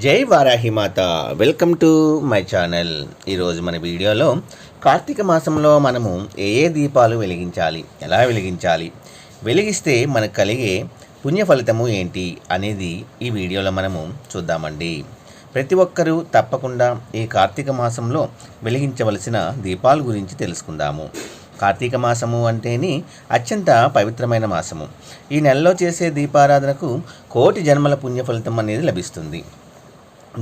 జై Varahimata welcome to my channel. ఈరోజు మన వీడియోలో కార్తీక మాసంలో మనము ఏ ఏ దీపాలు వెలిగించాలి ఎలా వెలిగించాలి వెలిగిస్తే మనకు కలిగే పుణ్య ఫలితము ఏంటి అనేది ఈ వీడియోలో మనము చూద్దామండి. ప్రతి ఒక్కరూ తప్పకుండా ఈ కార్తీక మాసంలో వెలిగించవలసిన దీపాల గురించి తెలుసుకుందాము. కార్తీక మాసము అంటేని అత్యంత పవిత్రమైన మాసము. ఈ నెలలో చేసే దీపారాధనకు కోటి జన్మల పుణ్య ఫలితం అనేది లభిస్తుంది.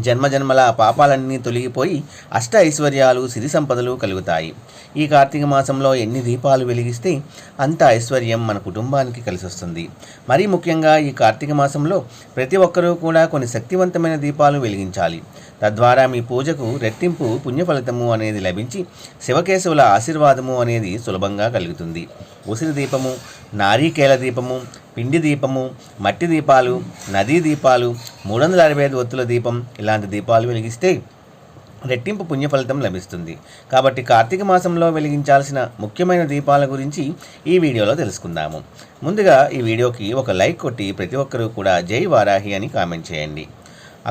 జన్మ జన్మల పాపాలన్నీ తొలగిపోయి అష్ట ఐశ్వర్యాలు సిరి సంపదలు కలుగుతాయి. ఈ కార్తీక మాసంలో ఎన్ని దీపాలు వెలిగిస్తే అంత ఐశ్వర్యం మన కుటుంబానికి కలిసి వస్తుంది మరీ ముఖ్యంగా ఈ కార్తీక మాసంలో ప్రతి ఒక్కరూ కూడా కొన్ని శక్తివంతమైన దీపాలు వెలిగించాలి. తద్వారా మీ పూజకు రెట్టింపు పుణ్యఫలితము అనేది లభించి శివకేశవుల ఆశీర్వాదము అనేది సులభంగా కలుగుతుంది. ఉసిరి దీపము నారీకేల దీపము పిండి దీపము మట్టి దీపాలు నదీ దీపాలు మూడు వందల అరవై ఐదు ఒత్తుల దీపం ఇలాంటి దీపాలు వెలిగిస్తే రెట్టింపు పుణ్య ఫలితం లభిస్తుంది. కాబట్టి కార్తీక మాసంలో వెలిగించాల్సిన ముఖ్యమైన దీపాల గురించి ఈ వీడియోలో తెలుసుకుందాము. ముందుగా ఈ వీడియోకి ఒక లైక్ కొట్టి ప్రతి ఒక్కరూ కూడా జై వారాహి అని కామెంట్ చేయండి.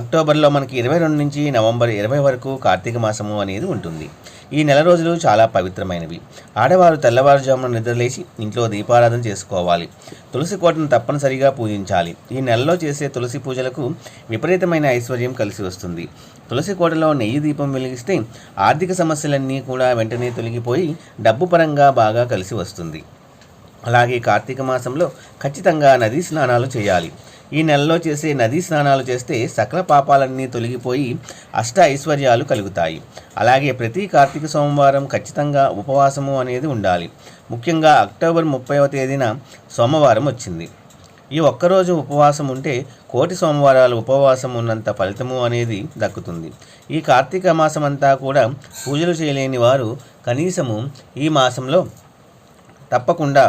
అక్టోబర్లో మనకి ఇరవై రెండు నుంచి నవంబర్ ఇరవై వరకు కార్తీక మాసము అనేది ఉంటుంది. ఈ నెల రోజులు చాలా పవిత్రమైనవి. ఆడవారు తెల్లవారుజామున నిద్రలేసి ఇంట్లో దీపారాధన చేసుకోవాలి. తులసి కోటను తప్పనిసరిగా పూజించాలి. ఈ నెలలో చేసే తులసి పూజలకు విపరీతమైన ఐశ్వర్యం కలిసి వస్తుంది. తులసి కోటలో నెయ్యి దీపం వెలిగిస్తే ఆర్థిక సమస్యలన్నీ కూడా వెంటనే తొలగిపోయి డబ్బు పరంగా బాగా కలిసి వస్తుంది. అలాగే కార్తీక మాసంలో ఖచ్చితంగా నదీ స్నానాలు చేయాలి. ఈ నెలలో చేసే నదీ స్నానాలు చేస్తే సకల పాపాలన్నీ తొలగిపోయి అష్ట ఐశ్వర్యాలు కలుగుతాయి. అలాగే ప్రతి కార్తీక సోమవారం ఖచ్చితంగా ఉపవాసము అనేది ఉండాలి. ముఖ్యంగా అక్టోబర్ ముప్పైవ తేదీన సోమవారం వచ్చింది. ఈ ఒక్కరోజు ఉపవాసం ఉంటే కోటి సోమవారాలు ఉపవాసం ఉన్నంత ఫలితము అనేది దక్కుతుంది. ఈ కార్తీక మాసం అంతా కూడా పూజలు చేయలేని వారు కనీసము ఈ మాసంలో తప్పకుండా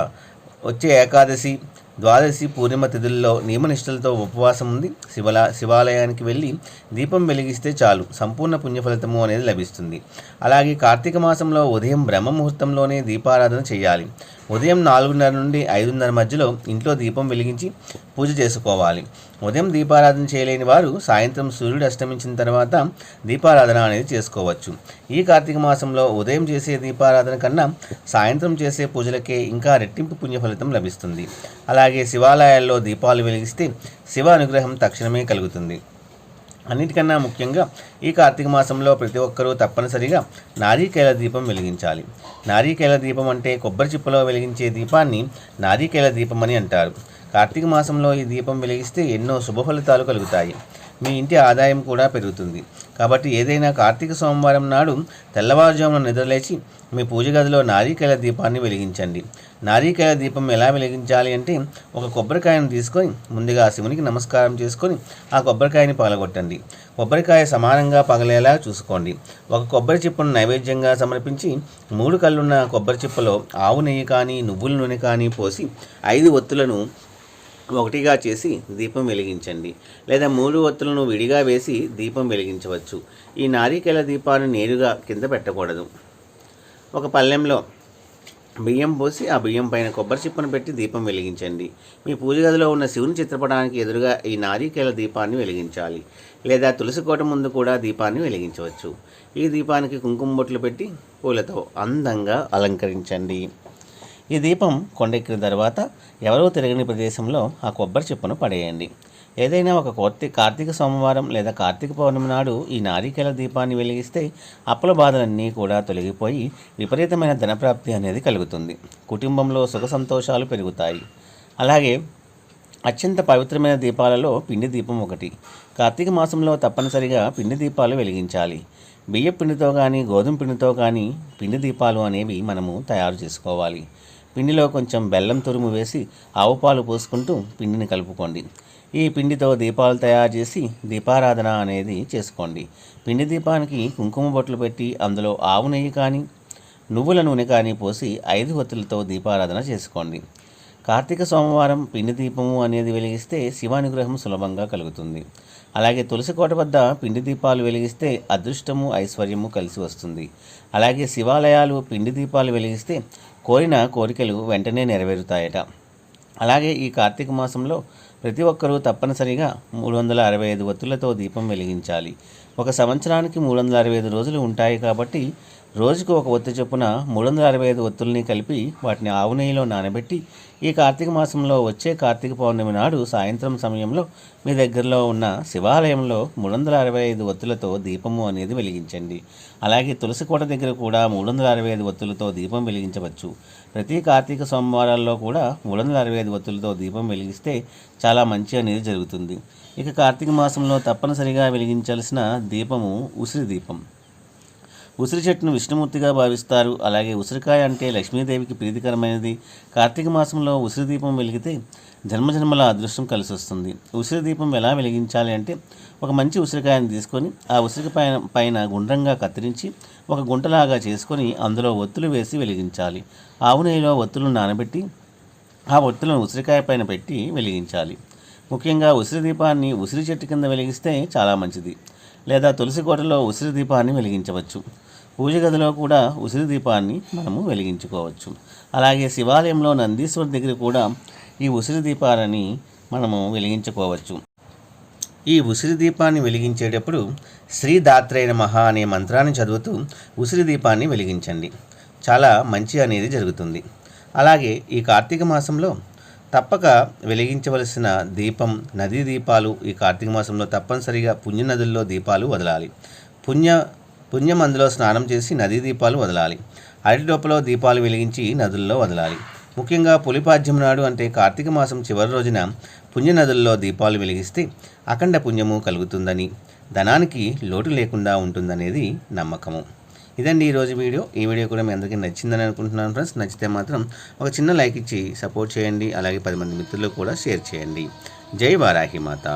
వచ్చే ఏకాదశి ద్వాదశి పూర్ణిమ తిథుల్లో నియమనిష్టలతో ఉపవాసం ఉంది శివల శివాలయానికి వెళ్ళి దీపం వెలిగిస్తే చాలు. సంపూర్ణ పుణ్యఫలితము అనేది లభిస్తుంది. అలాగే కార్తీక మాసంలో ఉదయం బ్రహ్మ ముహూర్తంలోనే దీపారాధన చేయాలి. ఉదయం నాలుగున్నర నుండి ఐదున్నర మధ్యలో ఇంట్లో దీపం వెలిగించి పూజ చేసుకోవాలి. ఉదయం దీపారాధన చేయలేని వారు సాయంత్రం సూర్యుడు అష్టమించిన తర్వాత దీపారాధన అనేది చేసుకోవచ్చు. ఈ కార్తీక మాసంలో ఉదయం చేసే దీపారాధన కన్నా సాయంత్రం చేసే పూజలకే ఇంకా రెట్టింపు పుణ్య ఫలితం లభిస్తుంది. అలాగే శివాలయాల్లో దీపాలు వెలిగిస్తే శివ అనుగ్రహం తక్షణమే కలుగుతుంది. అన్నిటికన్నా ముఖ్యంగా ఈ కార్తీక మాసంలో ప్రతి ఒక్కరూ తప్పనిసరిగా నారీకేల దీపం వెలిగించాలి. నారీకేల దీపం అంటే కొబ్బరి చిప్పలో వెలిగించే దీపాన్ని నారీకేల దీపం అని అంటారు. కార్తీక మాసంలో ఈ దీపం వెలిగిస్తే ఎన్నో శుభ ఫలితాలు కలుగుతాయి. మీ ఇంటి ఆదాయం కూడా పెరుగుతుంది. కాబట్టి ఏదైనా కార్తీక సోమవారం నాడు తెల్లవారుజామున నిద్రలేచి మీ పూజ గదిలో నారీకాయల దీపాన్ని వెలిగించండి. నారీకాయల దీపం ఎలా వెలిగించాలి అంటే ఒక కొబ్బరికాయను తీసుకొని ముందుగా శివునికి నమస్కారం చేసుకొని ఆ కొబ్బరికాయని పగలగొట్టండి. కొబ్బరికాయ సమానంగా పగలేలా చూసుకోండి. ఒక కొబ్బరి చిప్పను నైవేద్యంగా సమర్పించి మూడు కళ్ళున్న కొబ్బరి చిప్పలో ఆవు నెయ్యి కానీ నువ్వుల నూనె కానీ పోసి ఐదు ఒత్తులను ఒకటిగా చేసి దీపం వెలిగించండి. లేదా మూడు ఒత్తులను విడిగా వేసి దీపం వెలిగించవచ్చు. ఈ నారికేల దీపాన్ని నేరుగా కింద పెట్టకూడదు. ఒక పళ్ళెంలో బియ్యం పోసి ఆ బియ్యం పైన కొబ్బరి చిప్పను పెట్టి దీపం వెలిగించండి. మీ పూజ గదిలో ఉన్న శివుని చిత్రపటానికి ఎదురుగా ఈ నారికేల దీపాన్ని వెలిగించాలి. లేదా తులసి కోట ముందు కూడా దీపాన్ని వెలిగించవచ్చు. ఈ దీపానికి కుంకుమ బొట్లు పెట్టి పూలతో అందంగా అలంకరించండి. ఈ దీపం కొండెక్కిన తర్వాత ఎవరో తిరగని ప్రదేశంలో ఆ కొబ్బరి చెప్పును పడేయండి. ఏదైనా ఒక కోర్తి కార్తీక సోమవారం లేదా కార్తీక పౌర్ణమి నాడు ఈ నారికేల దీపాన్ని వెలిగిస్తే అప్పుల బాధలన్నీ కూడా తొలగిపోయి విపరీతమైన ధనప్రాప్తి అనేది కలుగుతుంది. కుటుంబంలో సుఖ సంతోషాలు పెరుగుతాయి. అలాగే అత్యంత పవిత్రమైన దీపాలలో పిండి దీపం ఒకటి. కార్తీక మాసంలో తప్పనిసరిగా పిండి దీపాలు వెలిగించాలి. బియ్య పిండితో కానీ గోధుమ పిండితో కానీ పిండి దీపాలు అనేవి మనము తయారు చేసుకోవాలి. పిండిలో కొంచెం బెల్లం తురుము వేసి ఆవు పాలు పోసుకుంటూ పిండిని కలుపుకోండి. ఈ పిండితో దీపాలు తయారు చేసి దీపారాధన అనేది చేసుకోండి. పిండి దీపానికి కుంకుమ బొట్లు పెట్టి అందులో ఆవు నెయ్యి కానీ నువ్వుల నూనె కానీ పోసి ఐదు ఒత్తులతో దీపారాధన చేసుకోండి. కార్తీక సోమవారం పిండి దీపము అనేది వెలిగిస్తే శివానుగ్రహం సులభంగా కలుగుతుంది. అలాగే తులసి కోట వద్ద పిండి దీపాలు వెలిగిస్తే అదృష్టము ఐశ్వర్యము కలిసి వస్తుంది. అలాగే శివాలయాలు పిండి దీపాలు వెలిగిస్తే కోరిన కోరికలు వెంటనే నెరవేరుతాయట. అలాగే ఈ కార్తీక మాసంలో ప్రతి ఒక్కరూ తప్పనిసరిగా మూడు వందల అరవై ఐదు ఒత్తులతో దీపం వెలిగించాలి. ఒక సంవత్సరానికి మూడు వందల అరవై ఐదు రోజులు ఉంటాయి కాబట్టి రోజుకు ఒక ఒత్తి చొప్పున మూడు వందల అరవై ఐదు ఒత్తుల్ని కలిపి వాటిని ఆవు నెయ్యిలో నానబెట్టి ఈ కార్తీక మాసంలో వచ్చే కార్తీక పౌర్ణమి నాడు సాయంత్రం సమయంలో మీ దగ్గరలో ఉన్న శివాలయంలో మూడు వందల అరవై ఐదు ఒత్తులతో దీపము అనేది వెలిగించండి. అలాగే తులసి కోట దగ్గర కూడా మూడు వందల అరవై ఐదు ఒత్తులతో దీపం వెలిగించవచ్చు. ప్రతి కార్తీక సోమవారాల్లో కూడా మూడు వందల అరవై ఐదు ఒత్తులతో దీపం వెలిగిస్తే చాలా మంచి అనేది జరుగుతుంది. ఇక కార్తీక మాసంలో తప్పనిసరిగా వెలిగించాల్సిన దీపము ఉసిరి దీపం. ఉసిరి చెట్టును విష్ణుమూర్తిగా భావిస్తారు. అలాగే ఉసిరికాయ అంటే లక్ష్మీదేవికి ప్రీతికరమైనది. కార్తీక మాసంలో ఉసిరి దీపం వెలిగితే జన్మజన్మల అదృష్టం కలిసి వస్తుంది ఉసిరి దీపం ఎలా వెలిగించాలి అంటే ఒక మంచి ఉసిరికాయను తీసుకొని ఆ ఉసిరి పైన పైన గుండ్రంగా కత్తిరించి ఒక గుంటలాగా చేసుకొని అందులో ఒత్తులు వేసి వెలిగించాలి. ఆవు నెయ్యిలో ఒత్తులను నానబెట్టి ఆ ఒత్తులను ఉసిరికాయ పైన పెట్టి వెలిగించాలి. ముఖ్యంగా ఉసిరి దీపాన్ని ఉసిరి చెట్టు కింద వెలిగిస్తే చాలా మంచిది. లేదా తులసి కోటలో ఉసిరి దీపాన్ని వెలిగించవచ్చు. పూజ గదిలో కూడా ఉసిరి దీపాన్ని మనము వెలిగించుకోవచ్చు. అలాగే శివాలయంలో నందీశ్వర్ దగ్గర కూడా ఈ ఉసిరి దీపాలని మనము వెలిగించుకోవచ్చు. ఈ ఉసిరి దీపాన్ని వెలిగించేటప్పుడు శ్రీ దాత్రేయ మహా అనే మంత్రాన్ని చదువుతూ ఉసిరి దీపాన్ని వెలిగించండి. చాలా మంచి అనేది జరుగుతుంది. అలాగే ఈ కార్తీక మాసంలో తప్పక వెలిగించవలసిన దీపం నదీ దీపాలు ఈ కార్తీక మాసంలో తప్పనిసరిగా పుణ్య నదుల్లో దీపాలు వదలాలి. పుణ్య పుణ్యం అందులో స్నానం చేసి నదీ దీపాలు వదలాలి. అరటి దీపాలు వెలిగించి నదుల్లో వదలాలి. ముఖ్యంగా పులిపాద్యం నాడు అంటే కార్తీక మాసం చివరి రోజున పుణ్య నదుల్లో దీపాలు వెలిగిస్తే అఖండ పుణ్యము కలుగుతుందని ధనానికి లోటు లేకుండా ఉంటుందనేది నమ్మకము. ఇదండి ఈరోజు వీడియో. ఈ వీడియో కూడా మీ అందరికీ నచ్చిందని అనుకుంటున్నాను ఫ్రెండ్స్. నచ్చితే మాత్రం ఒక చిన్న లైక్ ఇచ్చి సపోర్ట్ చేయండి. అలాగే పది మంది మిత్రులు కూడా షేర్ చేయండి. జై వారాహి మాత.